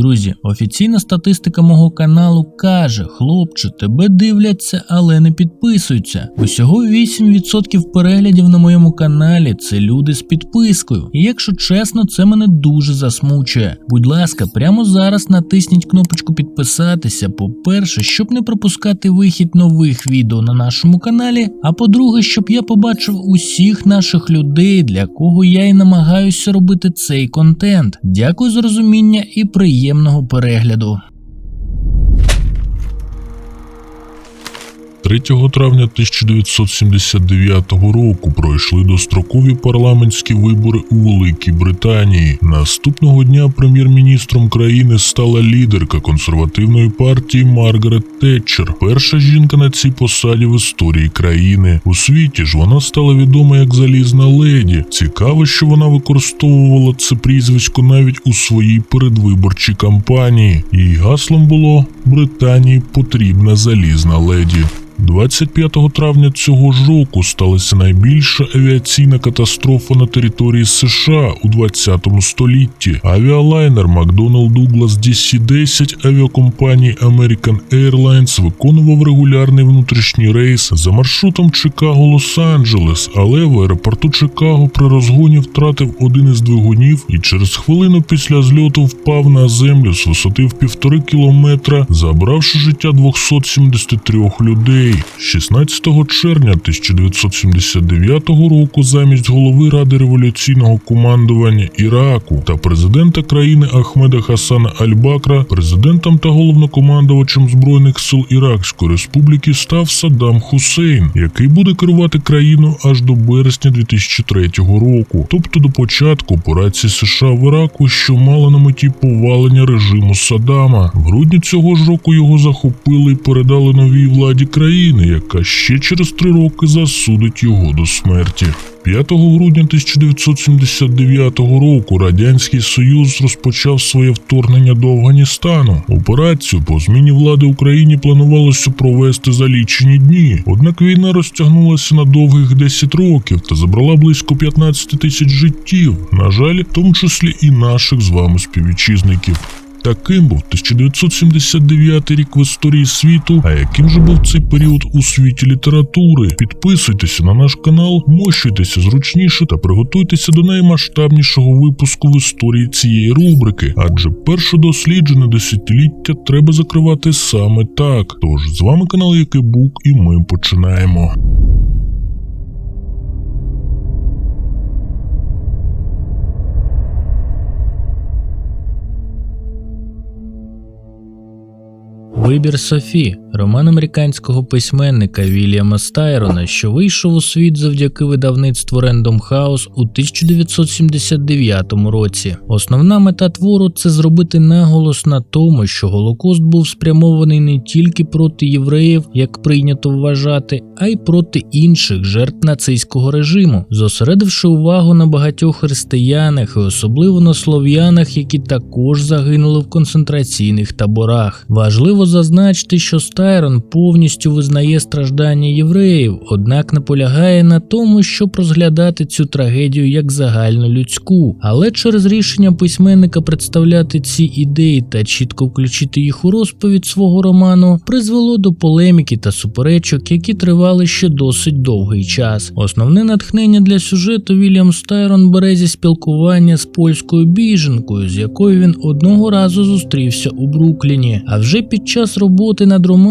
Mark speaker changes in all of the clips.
Speaker 1: Друзі, офіційна статистика мого каналу каже: хлопче, тебе дивляться, але не підписуються. Усього 8% переглядів на моєму каналі це люди з підпискою. І якщо чесно, це мене дуже засмучує. Будь ласка, прямо зараз натисніть кнопочку підписатися. По-перше, щоб не пропускати вихід нових відео на нашому каналі. А по-друге, щоб я побачив усіх наших людей, для кого я і намагаюся робити цей контент. Дякую за розуміння і приємного перегляду.
Speaker 2: 3 травня 1979 року пройшли дострокові парламентські вибори у Великій Британії. Наступного дня прем'єр-міністром країни стала лідерка консервативної партії Маргарет Тетчер, перша жінка на цій посаді в історії країни. У світі ж вона стала відома як залізна леді. Цікаво, що вона використовувала це прізвисько навіть у своїй передвиборчій кампанії. Її гаслом було Британії потрібна залізна леді. 25 травня цього ж року сталася найбільша авіаційна катастрофа на території США у 20 столітті. Авіалайнер McDonnell Douglas DC-10 авіакомпанії American Airlines виконував регулярний внутрішній рейс за маршрутом Чикаго-Лос-Анджелес, але в аеропорту Чикаго при розгоні втратив один із двигунів і через хвилину після зльоту впав на землю з висоти в півтори кілометра, забравши життя 273 людей. 16 червня 1979 року замість голови Ради революційного командування Іраку та президента країни Ахмеда Хасана Аль-Бакра, президентом та головнокомандувачем збройних сил Іракської республіки став Саддам Хусейн, який буде керувати країною аж до березня 2003 року, тобто до початку операції США в Іраку, що мала на меті повалення режиму Саддама. В грудні цього ж року його захопили і передали новій владі країни, яка ще через три роки засудить його до смерті. 5 грудня 1979 року Радянський Союз розпочав своє вторгнення до Афганістану. Операцію по зміні влади Україні планувалося провести за лічені дні. Однак війна розтягнулася на довгих 10 років та забрала близько 15 тисяч життів, на жаль, в тому числі і наших з вами співвітчизників. Таким був 1979 рік в історії світу. А яким же був цей період у світі літератури? Підписуйтеся на наш канал, мощуйтеся зручніше та приготуйтеся до наймасштабнішого випуску в історії цієї рубрики, адже перше досліджене десятиліття треба закривати саме так. Тож з вами канал Якибук, і ми починаємо.
Speaker 1: Вибір Софі, роман американського письменника Вільяма Стайрона, що вийшов у світ завдяки видавництву Random House у 1979 році. Основна мета твору це зробити наголос на тому, що Голокост був спрямований не тільки проти євреїв, як прийнято вважати, а й проти інших жертв нацистського режиму, зосередивши увагу на багатьох християнах і особливо на слов'янах, які також загинули в концентраційних таборах. Важливо зазначити, що Стайрон повністю визнає страждання євреїв, однак наполягає на тому, щоб розглядати цю трагедію як загальнолюдську. Але через рішення письменника представляти ці ідеї та чітко включити їх у розповідь свого роману призвело до полеміки та суперечок, які тривали ще досить довгий час. Основне натхнення для сюжету Вільям Стайрон бере зі спілкування з польською біженкою, з якою він одного разу зустрівся у Брукліні. А вже під час роботи над романом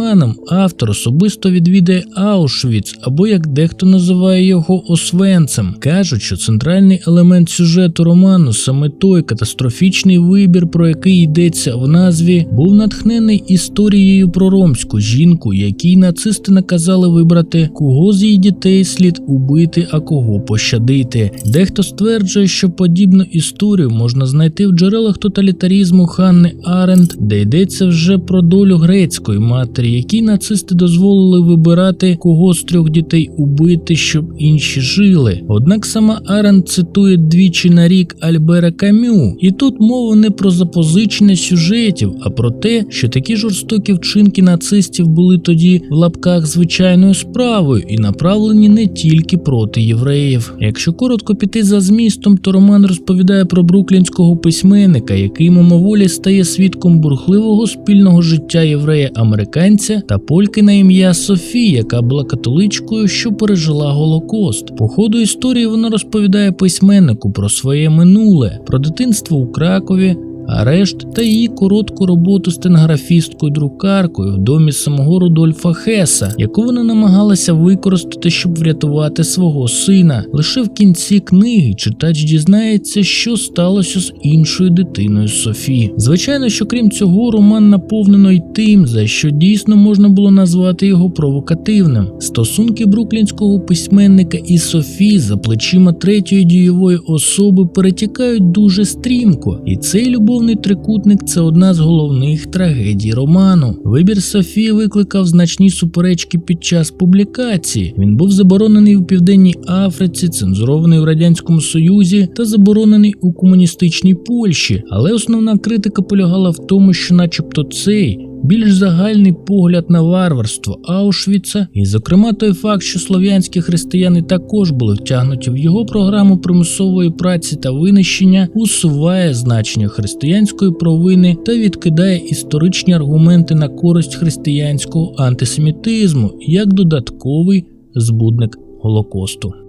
Speaker 1: автор особисто відвідає Аушвіц, або як дехто називає його Освенцем. Кажуть, що центральний елемент сюжету роману, саме той катастрофічний вибір, про який йдеться в назві, був натхнений історією про ромську жінку, якій нацисти наказали вибрати, кого з її дітей слід убити, а кого пощадити. Дехто стверджує, що подібну історію можна знайти в джерелах тоталітарізму Ханни Аренд, де йдеться вже про долю грецької матері якій нацисти дозволили вибирати кого з трьох дітей убити, щоб інші жили. Однак сама Арен цитує двічі на рік Альбера Камю, і тут мова не про запозичення сюжетів, а про те, що такі жорстокі вчинки нацистів були тоді в лапках звичайною справою і направлені не тільки проти євреїв. Якщо коротко піти за змістом, то роман розповідає про бруклінського письменника, який мимоволі стає свідком бурхливого спільного життя єврея-американця та польки на ім'я Софії, яка була католичкою, що пережила Голокост. По ходу історії вона розповідає письменнику про своє минуле, про дитинство у Кракові. Арешт та її коротку роботу стенографісткою друкаркою в домі самого Рудольфа Хеса, яку вона намагалася використати, щоб врятувати свого сина. Лише в кінці книги читач дізнається, що сталося з іншою дитиною Софі. Звичайно, що крім цього, роман наповнено й тим, за що дійсно можна було назвати його провокативним. Стосунки бруклінського письменника і Софі за плечима третьої дієвої особи перетікають дуже стрімко, і цей любовний трикутник це одна з головних трагедій роману. Вибір Софії викликав значні суперечки під час публікації. Він був заборонений в Південній Африці, цензурований в Радянському Союзі та заборонений у комуністичній Польщі. Але основна критика полягала в тому, що, начебто, цей. Більш загальний погляд на варварство Аушвіца, і, зокрема, той факт, що слов'янські християни також були втягнуті в його програму примусової праці та винищення, усуває значення християнської провини та відкидає історичні аргументи на користь християнського антисемітизму як додатковий збудник Голокосту.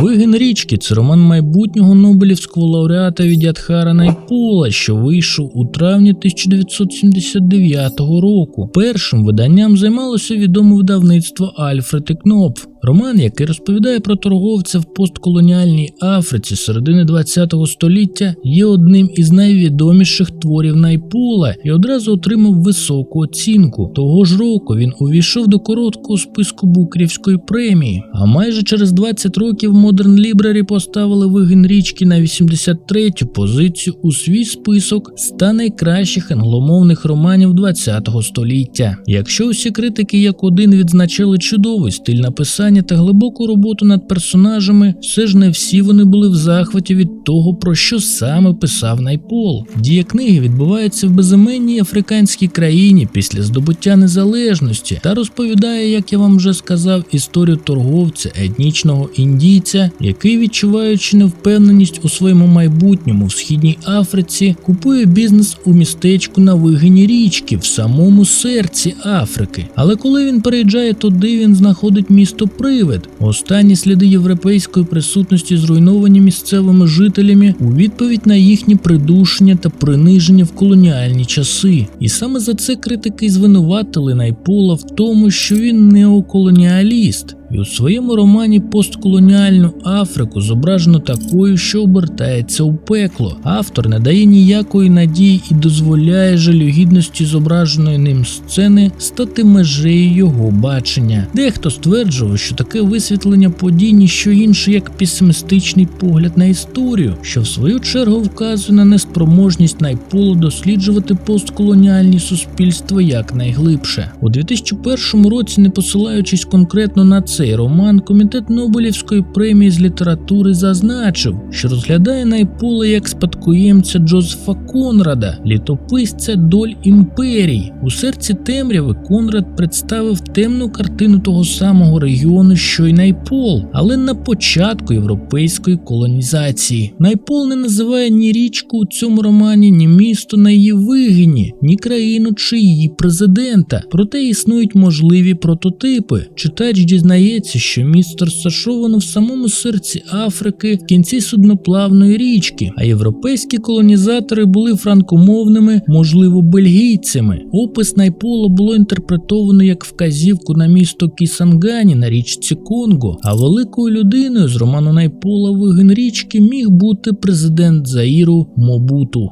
Speaker 1: Вигін річки це роман майбутнього Нобелівського лауреата Відядхара Найпола, що вийшов у травні 1979 року. Першим виданням займалося відоме видавництво Альфред і Кнопф. Роман, який розповідає про торговця в постколоніальній Африці середини ХХ століття, є одним із найвідоміших творів Найпола і одразу отримав високу оцінку. Того ж року він увійшов до короткого списку Букрівської премії. А майже через 20 років Modern Library поставили вигін річки на 83-ю позицію у свій список 100 найкращих англомовних романів ХХ століття. Якщо усі критики як один відзначали чудовий стиль написання та глибоку роботу над персонажами, все ж не всі вони були в захваті від того, про що саме писав Найпол. Дія книги відбувається в безіменній африканській країні після здобуття незалежності та розповідає, як я вам вже сказав, історію торговця, етнічного індійця, який, відчуваючи невпевненість у своєму майбутньому в східній Африці, купує бізнес у містечку на вигині річки в самому серці Африки. Але коли він переїжджає туди, він знаходить місто Привид. Останні сліди європейської присутності зруйновані місцевими жителями у відповідь на їхні придушення та приниження в колоніальні часи. І саме за це критики звинуватили Найпола в тому, що він неоколоніаліст. І у своєму романі постколоніальну Африку зображено такою, що обертається у пекло. Автор не дає ніякої надії і дозволяє жалюгідності зображеної ним сцени стати межею його бачення. Дехто стверджував, що таке висвітлення подій ніщо інше, як песимістичний погляд на історію, що в свою чергу вказує на неспроможність найполу досліджувати постколоніальні суспільства якнайглибше. У 2001 році, не посилаючись конкретно на це цей роман комітет Нобелівської премії з літератури зазначив, що розглядає Найпола як спадкоємця Джозефа Конрада, літописця доль імперій. У серці темряви Конрад представив темну картину того самого регіону, що й Найпол, але на початку європейської колонізації. Найпол не називає ні річку у цьому романі, ні місто на її вигині, ні країну чи її президента. Проте існують можливі прототипи. Читач дізнає здається, що місто розташовано в самому серці Африки в кінці судноплавної річки, а європейські колонізатори були франкомовними, можливо, бельгійцями. Опис Найпола було інтерпретовано як вказівку на місто Кісангані на річці Конго. А великою людиною з роману Найпола вигин річки міг бути президент Заїру Мобуту.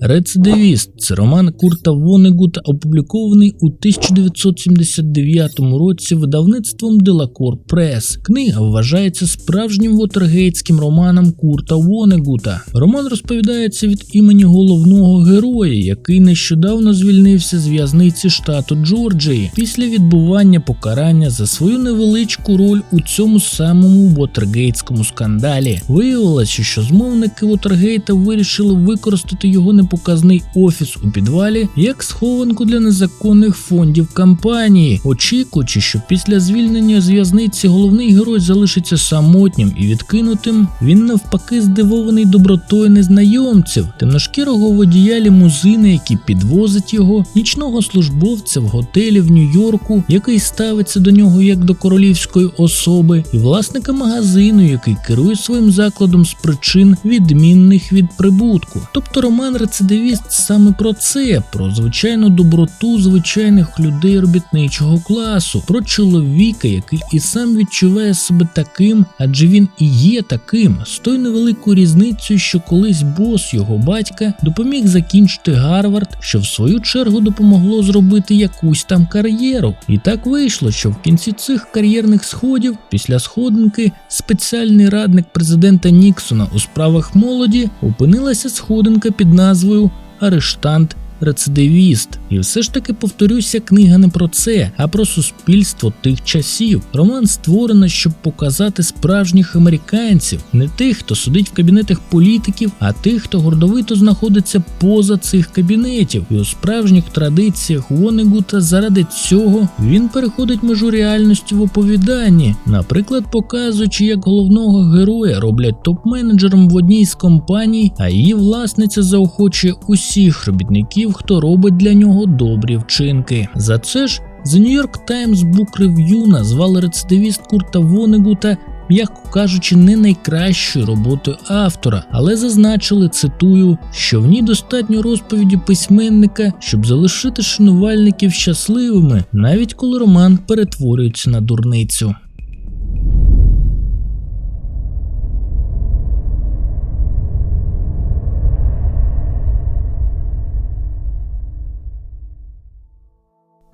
Speaker 1: Рецидивіст це роман Курта Вонегута, опублікований у 1979 році видавництвом Делакор Прес. Книга вважається справжнім вотергейтським романом Курта Вонегута. Роман розповідається від імені головного героя, який нещодавно звільнився з в'язниці штату Джорджії після відбування покарання за свою невеличку роль у цьому самому Вотергейтському скандалі. Виявилося, що змовники Вотергейта вирішили використати його непоказний офіс у підвалі як схованку для незаконних фондів кампанії, очікуючи, що після звільнення з в'язниці головний герой залишиться самотнім і відкинутим. Він навпаки здивований добротою незнайомців, темношкірого водія лімузини, який підвозить його, нічного службовця в готелі в Нью-Йорку, який ставиться до нього як до королівської особи, і власника магазину, який керує своїм закладом з причин відмінних від прибутку. Тобто роман Рецидивіст саме про це, про звичайну доброту звичайних людей робітничого класу, про чоловіка, який і сам відчуває себе таким, адже він і є таким, з тою невеликою різницею, що колись бос його батька допоміг закінчити Гарвард, що в свою чергу допомогло зробити якусь там кар'єру. І так вийшло, що в кінці цих кар'єрних сходів, після сходинки, спеціальний радник президента Ніксона у справах молоді опинилася сходинка під назвою Арештант. Рецидивіст, і все ж таки повторюся, книга не про це, а про суспільство тих часів. Роман створено, щоб показати справжніх американців, не тих, хто сидить в кабінетах політиків, а тих, хто гордовито знаходиться поза цих кабінетів. І у справжніх традиціях Вонегута заради цього він переходить межу реальності в оповіданні, наприклад, показуючи, як головного героя роблять топ-менеджером в одній з компаній, а її власниця заохочує усіх робітників, хто робить для нього добрі вчинки. За це ж The New York Times Book Review назвали рецидивіст Курта Вонегута м'яко кажучи, не найкращою роботою автора, але зазначили, цитую, що в ній достатньо розповіді письменника, щоб залишити шанувальників щасливими, навіть коли роман перетворюється на дурницю.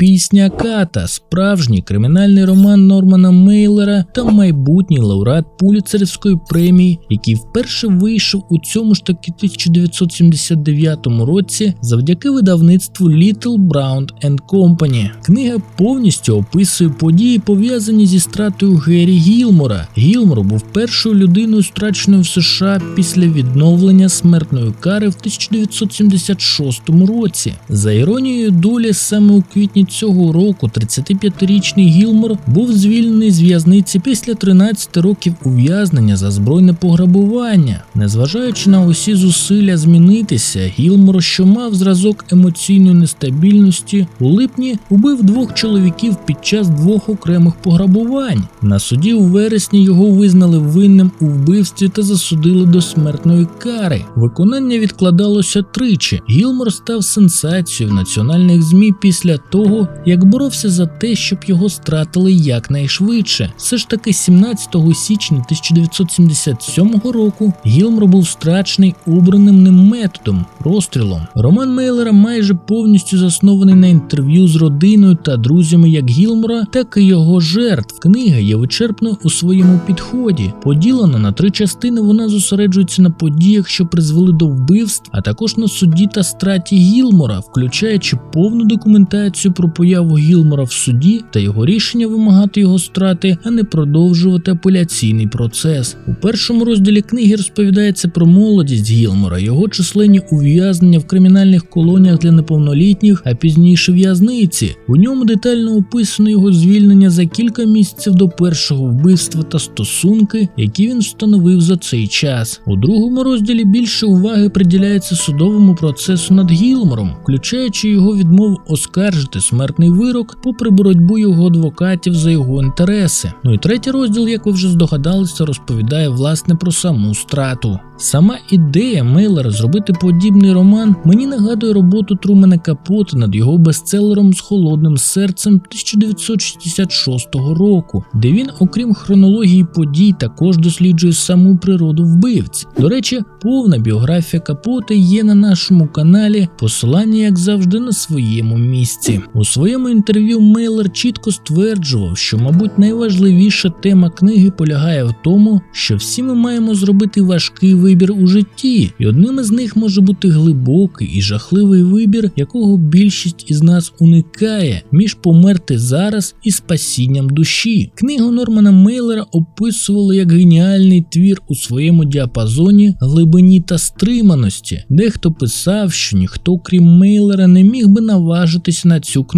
Speaker 1: Пісня Ката, справжній кримінальний роман Нормана Мейлера та майбутній лауреат Пуліцерівської премії, який вперше вийшов у цьому ж таки 1979 році завдяки видавництву Little Brown and Company. Книга повністю описує події, пов'язані зі стратою Геррі Гілмора. Гілмор був першою людиною, страченою в США після відновлення смертної кари в 1976 році. За іронією долі, саме у квітні цього року 35-річний Гілмор був звільнений з в'язниці після 13 років ув'язнення за збройне пограбування. Незважаючи на усі зусилля змінитися, Гілмор, що мав зразок емоційної нестабільності, у липні убив двох чоловіків під час двох окремих пограбувань. На суді у вересні його визнали винним у вбивстві та засудили до смертної кари. Виконання відкладалося тричі. Гілмор став сенсацією в національних змі після того, як боровся за те, щоб його стратили якнайшвидше. Все ж таки, 17 січня 1977 року Гілмор був страчений обраним ним методом розстрілом. Роман Мейлера майже повністю заснований на інтерв'ю з родиною та друзями як Гілмора, так і його жертв. Книга є вичерпною у своєму підході. Поділена на три частини, вона зосереджується на подіях, що призвели до вбивств, а також на суді та страті Гілмора, включаючи повну документацію про появу Гілмора в суді та його рішення вимагати його страти, а не продовжувати апеляційний процес. У першому розділі книги розповідається про молодість Гілмора, його численні ув'язнення в кримінальних колоніях для неповнолітніх, а пізніше в'язниці. У ньому детально описано його звільнення за кілька місяців до першого вбивства та стосунки, які він встановив за цей час. У другому розділі більше уваги приділяється судовому процесу над Гілмором, включаючи його відмову оскаржити смертний вирок, попри боротьбу його адвокатів за його інтереси. Ну і третій розділ, як ви вже здогадалися, розповідає власне про саму страту. Сама ідея Мейлера зробити подібний роман мені нагадує роботу Трумена Капота над його бестселером з холодним серцем 1966 року, де він, окрім хронології подій, також досліджує саму природу вбивць. До речі, Повна біографія Капота є на нашому каналі. Посилання, як завжди, на своєму місці. У своєму інтерв'ю Мейлер чітко стверджував, що, мабуть, найважливіша тема книги полягає в тому, що всі ми маємо зробити важкий вибір у житті, і одним із них може бути глибокий і жахливий вибір, якого більшість із нас уникає між померти зараз і спасінням душі. Книгу Нормана Мейлера описували як геніальний твір у своєму діапазоні глибині та стриманості. Дехто писав, що ніхто крім Мейлера не міг би наважитись на цю книгу.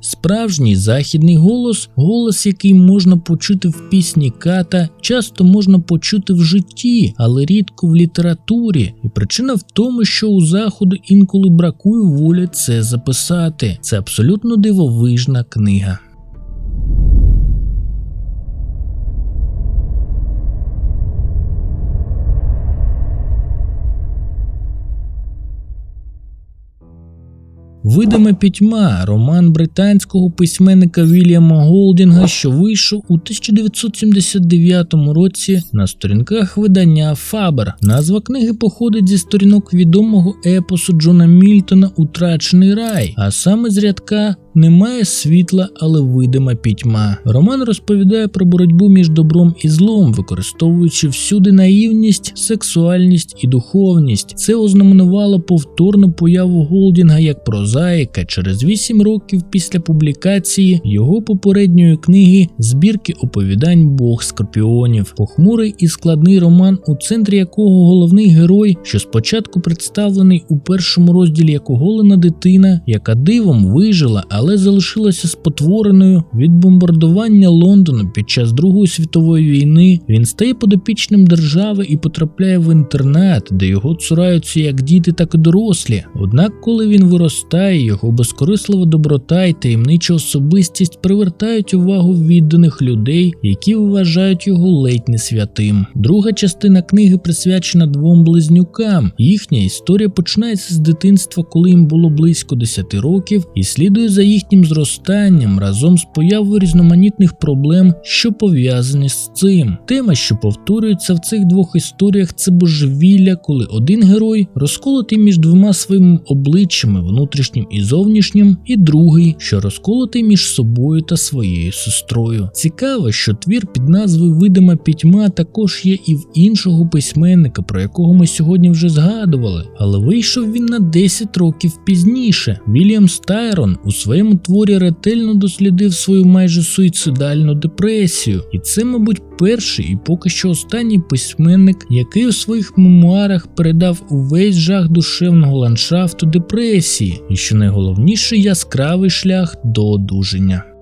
Speaker 1: Справжній західний голос, голос, який можна почути в пісні Ката, часто можна почути в житті, але рідко в літературі. І причина в тому, що у заходу інколи бракує волі це записати. Це абсолютно дивовижна книга. Видима пітьма роман британського письменника Вільяма Голдінга, що вийшов у 1979 році на сторінках видання Фабер. Назва книги походить зі сторінок відомого епосу Джона Мільтона Утрачений рай, а саме з рядка немає світла, але видима пітьма. Роман розповідає про боротьбу між добром і злом, використовуючи всюди наївність, сексуальність і духовність. Це ознаменувало повторну появу Голдінга як прозаїка через 8 років після публікації його попередньої книги збірки оповідань Бог скорпіонів. Похмурий і складний роман, у центрі якого головний герой, що спочатку представлений у першому розділі як оголена дитина, яка дивом вижила, але залишилася спотвореною від бомбардування Лондону під час Другої світової війни. Він стає подопічним держави і потрапляє в інтернат, де його цураються як діти, так і дорослі. Однак, коли він виростає, його безкорислива доброта і таємнича особистість привертають увагу відданих людей, які вважають його ледь не святим. Друга частина книги присвячена двом близнюкам. Їхня історія починається з дитинства, коли їм було близько 10 років, і слідує за їхнім зростанням разом з появою різноманітних проблем, що пов'язані з цим. Тема, що повторюється в цих двох історіях, це божевілля, коли один герой розколотий між двома своїми обличчями, внутрішнім і зовнішнім, і другий, що розколотий між собою та своєю сестрою. Цікаво, що твір під назвою Видима пітьма також є і в іншого письменника, про якого ми сьогодні вже згадували, але вийшов він на 10 років пізніше. Вільям Стайрон у своєму творі ретельно дослідив свою майже суїцидальну депресію, і це, мабуть, перший і поки що останній письменник, який у своїх мемуарах передав увесь жах душевного ландшафту депресії, і що найголовніше яскравий шлях до одужання.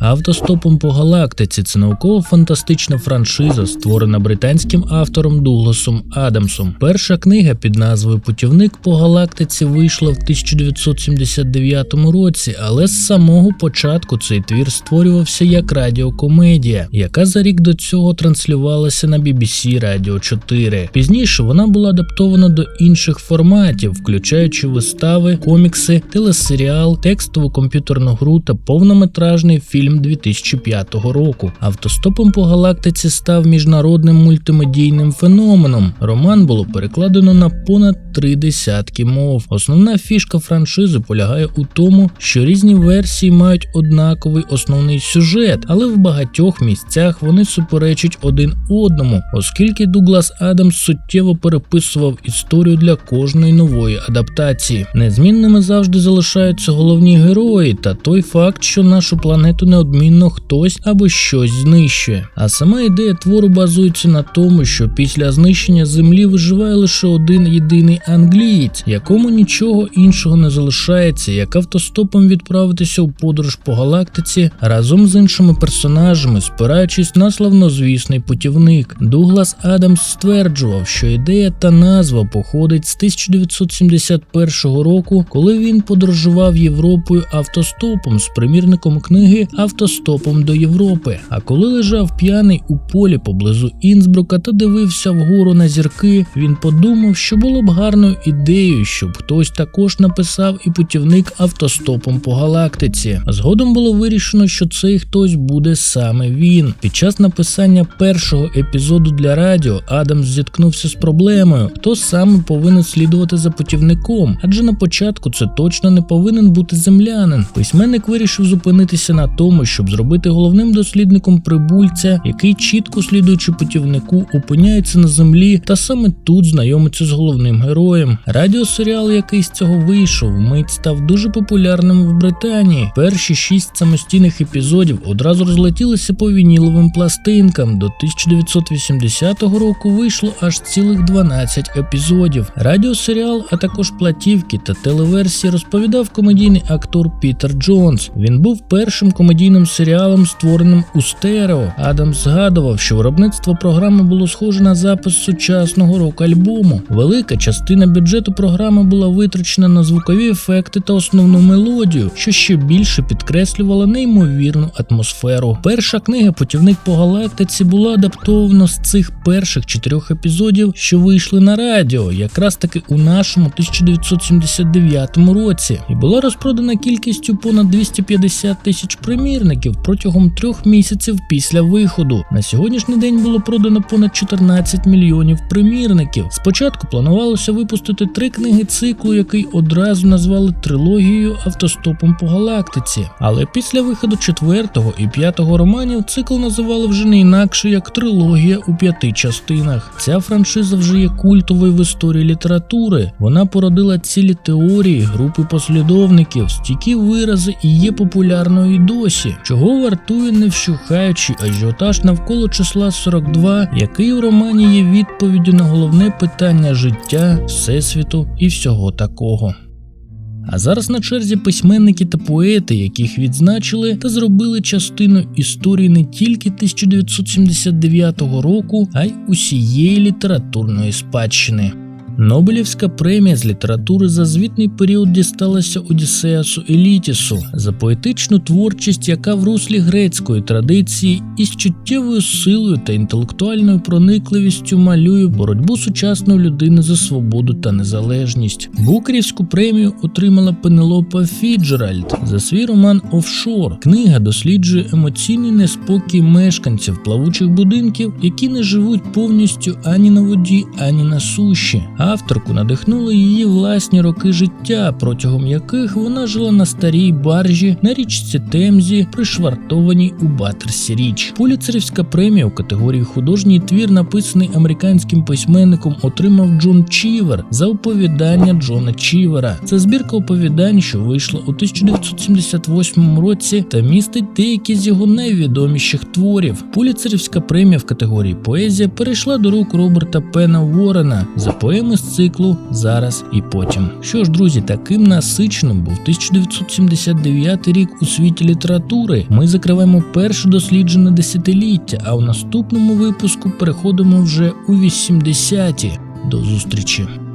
Speaker 1: Автостопом по галактиці це науково-фантастична франшиза, створена британським автором Дугласом Адамсом. Перша книга під назвою Путівник по галактиці вийшла в 1979 році, але з самого початку цей твір створювався як радіокомедія, яка за рік до цього транслювалася на BBC Radio 4. Пізніше вона була адаптована до інших форматів, включаючи вистави, комікси, телесеріал, текстову комп'ютерну гру та повнометражний фільм 2005 року. Автостопом по галактиці став міжнародним мультимедійним феноменом. Роман було перекладено на понад три десятки мов. Основна фішка франшизи полягає у тому, що різні версії мають однаковий основний сюжет, але в багатьох місцях вони суперечать один одному, оскільки Дуглас Адамс суттєво переписував історію для кожної нової адаптації. Незмінними завжди залишаються головні герої та той факт, що нашу планету неодмінно хтось або щось знищує. А сама ідея твору базується на тому, що після знищення землі виживає лише один єдиний англієць, якому нічого іншого не залишається, як автостопом відправитися у подорож по галактиці разом з іншими персонажами, спираючись на славнозвісний путівник. Дуглас Адамс стверджував, що ідея та назва походить з 1971 року, коли він подорожував Європою автостопом з примірником книги автостопом до Європи. А коли лежав п'яний у полі поблизу Інсбрука та дивився вгору на зірки, він подумав, що було б гарною ідеєю, щоб хтось також написав і путівник автостопом по галактиці. Згодом було вирішено, що цей хтось буде саме він. Під час написання першого епізоду для радіо Адамс зіткнувся з проблемою, хто саме повинен слідувати за путівником, адже на початку це точно не повинен бути землянин. Письменник вирішив зупинитися на тому, щоб зробити головним дослідником прибульця, який чітко слідуючи путівнику, опиняється на землі, та саме тут знайомиться з головним героєм. Радіосеріал, який з цього вийшов, вмить став дуже популярним в Британії. Перші шість самостійних епізодів одразу розлетілися по вініловим пластинкам. До 1980 року вийшло аж цілих 12 епізодів. Радіосеріал, а також платівки та телеверсії розповідав комедійний актор Пітер Джонс. Він був першим комедійним серіалом, створеним у стерео. Адам згадував, що виробництво програми було схоже на запис сучасного рок-альбому. Велика частина бюджету програми була витрачена на звукові ефекти та основну мелодію, що ще більше підкреслювала неймовірну атмосферу. Перша книга Путівник по галактиці була адаптована з цих перших чотирьох епізодів, що вийшли на радіо, якраз таки у нашому 1979 році, і була розпродана кількістю понад 250 тисяч примірників протягом трьох місяців після виходу. На сьогоднішній день було продано понад 14 мільйонів примірників. Спочатку планувалося випустити три книги циклу, який одразу назвали трилогією автостопом по галактиці. Але після виходу четвертого і п'ятого романів цикл називали вже не інакше як трилогія у п'яти частинах. Ця франшиза вже є культовою в історії літератури. Вона породила цілі теорії, групи послідовників, стійкі вирази і є популярною і досі, чого вартує не вщухаючий ажіотаж навколо числа 42, який у романі є відповіддю на головне питання життя, всесвіту і всього такого. А зараз на черзі письменники та поети, яких відзначили та зробили частиною історії не тільки 1979 року, а й усієї літературної спадщини. Нобелівська премія з літератури за звітний період дісталася Одіссеасу Елітісу за поетичну творчість, яка в руслі грецької традиції із чуттєвою силою та інтелектуальною проникливістю малює боротьбу сучасної людини за свободу та незалежність. Букерівську премію отримала Пенелопа Фіджеральд за свій роман Офшор. Книга досліджує емоційний неспокій мешканців плавучих будинків, які не живуть повністю ані на воді, ані на суші. Авторку надихнули її власні роки життя, протягом яких вона жила на старій баржі на річці Темзі, пришвартованій у Баттерсі Річ. Поліцерівська премія у категорії художній твір, написаний американським письменником, отримав Джон Чівер за оповідання Джона Чівера. Це збірка оповідань, що вийшла у 1978 році та містить деякі з його найвідоміших творів. Поліцерівська премія в категорії поезія перейшла до рук Роберта Пена Уоррена за поеми з циклу Зараз і потім. Що ж, друзі, таким насиченим був 1979 рік у світі літератури. Ми закриваємо перше досліджене десятиліття, а в наступному випуску переходимо вже у 80-ті. До зустрічі!